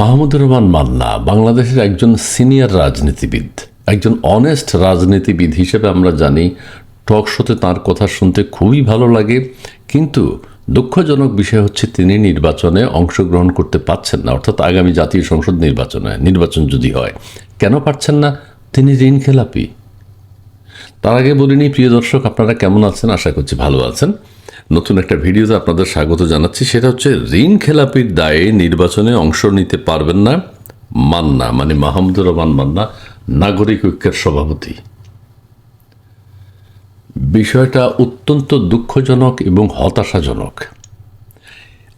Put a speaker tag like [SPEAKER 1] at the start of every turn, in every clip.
[SPEAKER 1] মাহমুদুর রহমান মান্না বাংলাদেশের একজন সিনিয়র রাজনীতিবিদ। একজন অনেস্ট রাজনীতিবিদ হিসেবে আমরা জানি টক শোতে তাঁর কথা শুনতে খুবই ভালো লাগে, কিন্তু দুঃখজনক বিষয় হচ্ছে তিনি নির্বাচনে অংশগ্রহণ করতে পারছেন না, অর্থাৎ আগামী জাতীয় সংসদ নির্বাচনে, নির্বাচন যদি হয়। কেন পারছেন না? তিনি ঋণ খেলাপি। তার আগে বলিনি, প্রিয় দর্শক, আপনারা কেমন আছেন? আশা করছি ভালো আছেন। নতুন একটা ভিডিওতে আপনাদের স্বাগত জানাচ্ছি। সেটা হচ্ছে, ঋণ খেলাপির দায়ে নির্বাচনে অংশ নিতে পারবেন না মান্না মানে মাহমুদুর রহমান মান্না, নাগরিক ঐক্যের সভাপতি। বিষয়টা অত্যন্ত দুঃখজনক এবং হতাশাজনক।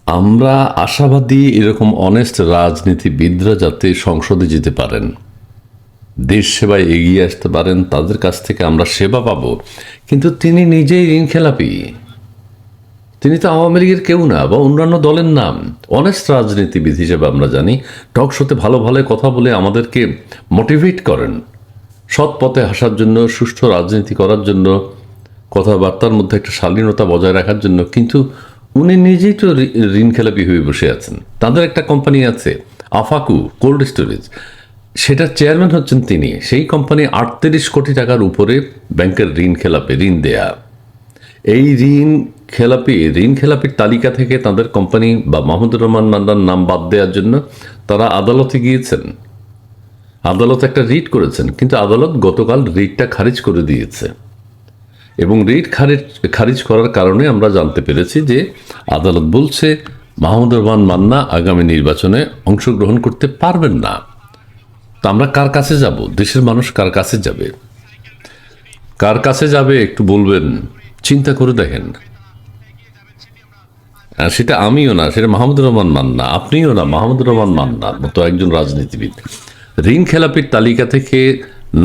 [SPEAKER 1] আমরা আশাবাদী এরকম অনেস্ট রাজনীতিবিদরা যাতে সংসদে যেতে পারেন, দেশ সেবায় এগিয়ে আসতে পারেন, তাদের কাছ থেকে আমরা সেবা পাব। কিন্তু তিনি নিজেই ঋণ খেলাপি। তিনি তো আওয়ামী লীগের কেউ না বা অন্যান্য দলের নাম। অনেস্ট রাজনীতিবিদ হিসেবে আমরা জানি, টক শোতে ভালো ভালো কথা বলে আমাদেরকে মোটিভেট করেন। সৎ পথে হাসার জন্য, সুষ্ঠু রাজনীতি করার জন্য, কথাবার্তার মধ্যে একটা শালীনতা বজায় রাখার জন্য, কিন্তু উনি নিজেই তো ঋণ খেলাপি হয়ে বসে আছেন। তাদের একটা কোম্পানি আছে, আফাকু কোল্ড স্টোরেজ সেটার চেয়ারম্যান হচ্ছেন তিনি। সেই কোম্পানি আটত্রিশ কোটি টাকার উপরে ব্যাংকের ঋণ খেলাপে, ঋণ দেয়া। এই ঋণ খেলাপি, ঋণ খেলাপির তালিকা থেকে তাদের কোম্পানি বা মাহমুদুর রহমান মান্নার নাম বাদ দেওয়ার জন্য তারা আদালতে গিয়েছেন। আদালত একটা রিট করেছেন, কিন্তু আদালত গতকাল রিটটা খারিজ করে দিয়েছে। এবং রিট খারিজ খারিজ করার কারণে আমরা জানতে পেরেছি যে আদালত বলছে, মাহমুদুর রহমান মান্না আগামী নির্বাচনে অংশগ্রহণ করতে পারবেন না। তা আমরা কার কাছে যাব? দেশের মানুষ কার কাছে যাবে? কার কাছে যাবে একটু বলবেন? চিন্তা করে দেখেন। সেটা আমিও না, সেটা মাহমুদুর রহমান মান্না, আপনিও না, মাহমুদুর রহমান মান্নার মতো একজন রাজনীতিবিদ। ঋণ খেলাপির তালিকা থেকে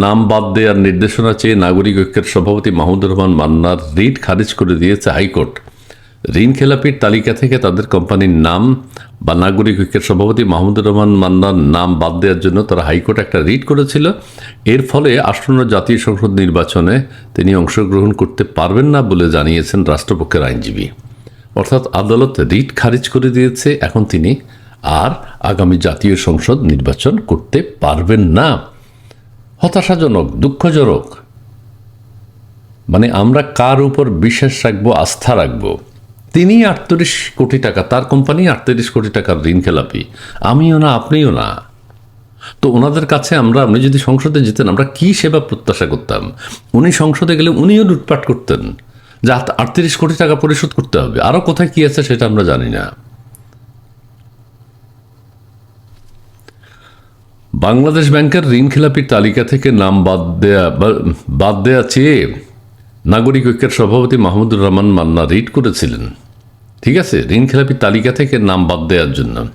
[SPEAKER 1] নাম বাদ দেওয়ার নির্দেশনা চেয়ে নাগরিক ঐক্যের সভাপতি মাহমুদুর রহমান মান্নার রিট খারিজ করে দিয়েছে হাইকোর্ট। ঋণ খেলাপির তালিকা থেকে তাদের কোম্পানির নাম বা নাগরিক ঐক্যের সভাপতি মাহমুদুর রহমান মান্নার নাম বাদ দেওয়ার জন্য তারা হাইকোর্ট একটা রিট করেছিল। এর ফলে আসন্ন জাতীয় সংসদ নির্বাচনে তিনি অংশগ্রহণ করতে পারবেন না বলে জানিয়েছেন রাষ্ট্রপক্ষের আইনজীবী। অর্থাৎ আদালত রিট খারিজ করে দিয়েছে, এখন তিনি আর আগামী জাতীয় সংসদ নির্বাচন করতে পারবেন না। হতাশাজনক, দুঃখজনক। মানে আমরা কার উপর বিশ্বাস রাখব, আস্থা রাখব? তিনি আটত্রিশ কোটি টাকা, তার কোম্পানি আটত্রিশ কোটি টাকার ঋণ খেলাপি। আমিও না, আপনিও না। তো ওনাদের কাছে আমরা, আপনি যদি সংসদে যেতেন, আমরা কি সেবা প্রত্যাশা করতাম? উনি সংসদে গেলে উনিও লুটপাট করতেন। যে আটত্রিশ কোটি টাকা পরিশোধ করতে হবে। আরও কোথায় কি আছে সেটা আমরা জানি না। বাংলাদেশ ব্যাংকের ঋণ খেলাপির তালিকা থেকে নাম বাদ দেয়া বাদ দেয়া চেয়ে নাগরিক ঐক্যের সভাপতি মাহমুদুর রহমান মান্না রিট করেছিলেন। ঠিক আছে? ঋণ খেলাপির তালিকা থেকে নাম বাদ দেওয়ার জন্য।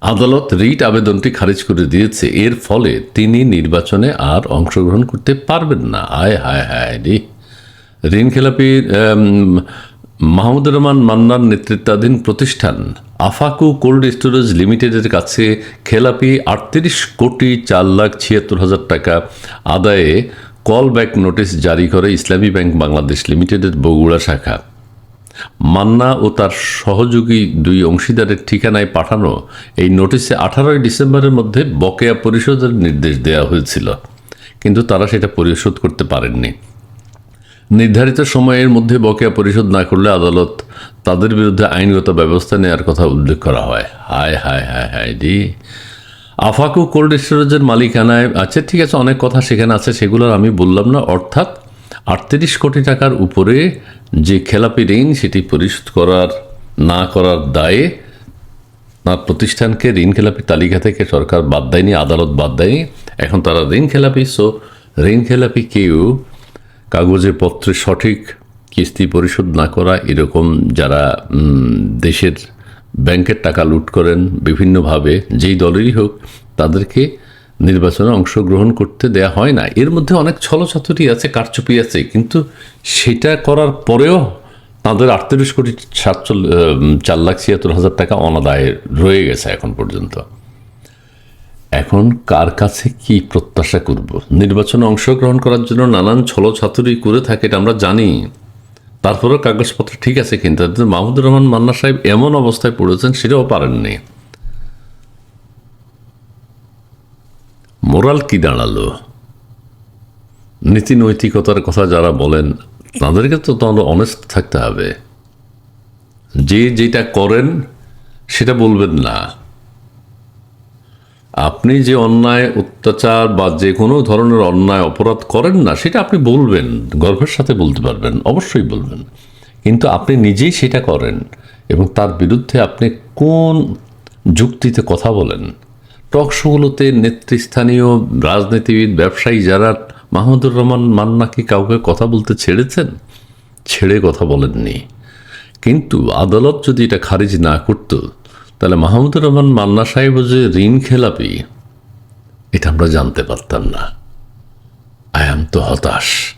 [SPEAKER 1] আদালত রিট আবেদনটি খারিজ করে দিয়েছে। এর ফলে তিনি নির্বাচনে আর অংশগ্রহণ করতে পারবেন না। আয়, হায় হায় রে। ঋণ খেলাপি মাহমুদুর রহমান মান্নার নেতৃত্বাধীন প্রতিষ্ঠান আফাকু কোল্ড স্টোরেজ লিমিটেডের কাছে খেলাপি আটত্রিশ কোটি চার লাখ ছিয়াত্তর হাজার টাকা আদায়ে কল ব্যাক নোটিশ জারি করে ইসলামী ব্যাংক বাংলাদেশ লিমিটেডের বগুড়া শাখা মান্না ও তার সহযোগী দুই অংশীদারের ঠিকানায় পাঠানো এই নোটিশে আঠারোই ডিসেম্বরের মধ্যে বকেয়া পরিশোধের নির্দেশ দেওয়া হয়েছিল কিন্তু তারা সেটা পরিশোধ করতে পারেননি নির্ধারিত সময়ের মধ্যে বকেয়া পরিশোধ না করলে আদালত তাদের বিরুদ্ধে আইনগত ব্যবস্থা নেওয়ার কথা উল্লেখ করা হয় হায় হায় হায় হায় রে আফাকু কোল্ড স্টোরেজের মালিকানায় আচ্ছা ঠিক আছে, অনেক কথা সেখানে আছে সেগুলো আর আমি বললাম না। অর্থাৎ আটত্রিশ কোটি টাকার উপরে যে খেলাপি ঋণ সেটি পরিশোধ করার, না করার দায়ে তার প্রতিষ্ঠানকে ঋণ খেলাপি তালিকা থেকে সরকার বাদ দেয়নি, আদালত বাদ দেয়নি, এখন তারা ঋণ খেলাপি। সো ঋণ খেলাপি কেউ কাগজে পত্রে সঠিক কিস্তি পরিশোধ না করা এরকম যারা দেশের ব্যাংকের টাকা লুট করেন বিভিন্নভাবে, যেই দলেরই হোক, তাদেরকে নির্বাচনে অংশগ্রহণ করতে দেয়া হয় না। এর মধ্যে অনেক ছলছাতুরি আছে, কারচুপি আছে, কিন্তু সেটা করার পরেও তাদের আটত্রিশ কোটি সাতচল্লিশ চার লাখ ছিয়াত্তর হাজার টাকা অনাদায় রয়ে গেছে এখন পর্যন্ত। এখন কার কাছে কি প্রত্যাশা করব? নির্বাচনে অংশগ্রহণ করার জন্য নানান ছলছাতুরি করে থাকে, এটা আমরা জানি। তারপরেও কাগজপত্র ঠিক আছে কিন্তু মাহমুদুর রহমান মান্না সাহেব এমন অবস্থায় পড়েছেন সেটাও পারেননি মোরাল কি দাঁড়াল? নীতি নৈতিকতার কথা যারা বলেন, তাদেরকে তো তোমার অনেস্ট থাকতে হবে। যে যেটা করেন, সেটা বলবেন না। আপনি যে অন্যায়, অত্যাচার বা যে কোনো ধরনের অন্যায়, অপরাধ করেন না, সেটা আপনি বলবেন গর্বের সাথে বলতে পারবেন, অবশ্যই বলবেন। কিন্তু আপনি নিজেই সেটা করেন এবং তার বিরুদ্ধে আপনি কোন যুক্তিতে কথা বলেন? টক শোগুলোতে নেতৃস্থানীয় রাজনীতিবিদ, ব্যবসায়ী যারা মাহমুদুর রহমান মান্না কি কাউকে কথা বলতে ছেড়েছেন? ছেড়ে কথা বলেননি। কিন্তু আদালত যদি এটা খারিজ না করত তাহলে মাহমুদুর রহমান মান্না সাহেব যে ঋণ খেলাপি, এটা আমরা জানতে পারতাম না। আই এম তো হতাশ।